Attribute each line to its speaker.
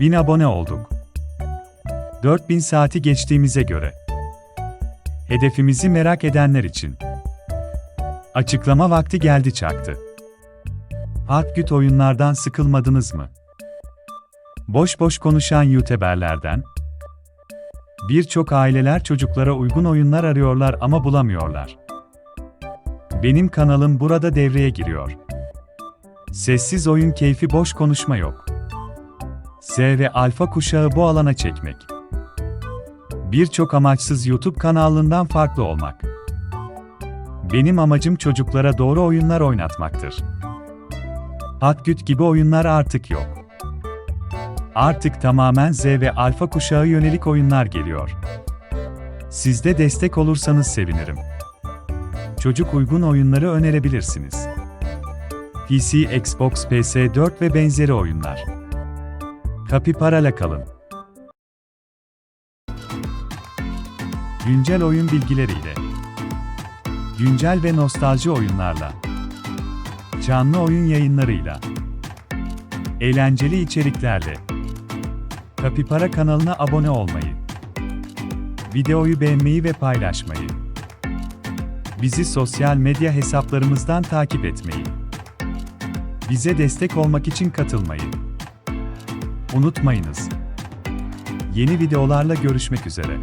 Speaker 1: 1000 abone olduk. 4000 saati geçtiğimize göre. Hedefimizi merak edenler için. Açıklama vakti geldi çaktı. Harpgüt oyunlardan sıkılmadınız mı? Boş boş konuşan YouTuber'lerden. Birçok aileler çocuklara uygun oyunlar arıyorlar ama bulamıyorlar. Benim kanalım burada devreye giriyor. Sessiz oyun keyfi boş konuşma yok. Z ve alfa kuşağı bu alana çekmek. Birçok amaçsız YouTube kanalından farklı olmak. Benim amacım çocuklara doğru oyunlar oynatmaktır. Hatgüt gibi oyunlar artık yok. Artık tamamen Z ve alfa kuşağı yönelik oyunlar geliyor. Siz de destek olursanız sevinirim. Çocuk uygun oyunları önerebilirsiniz. PC, Xbox, PS4 ve benzeri oyunlar. Kapipara'la kalın. Güncel oyun bilgileriyle. Güncel ve nostalji oyunlarla. Canlı oyun yayınlarıyla. Eğlenceli içeriklerle. Kapipara kanalına abone olmayı. Videoyu beğenmeyi ve paylaşmayı. Bizi sosyal medya hesaplarımızdan takip etmeyi. Bize destek olmak için katılmayı. Unutmayınız. Yeni videolarla görüşmek üzere.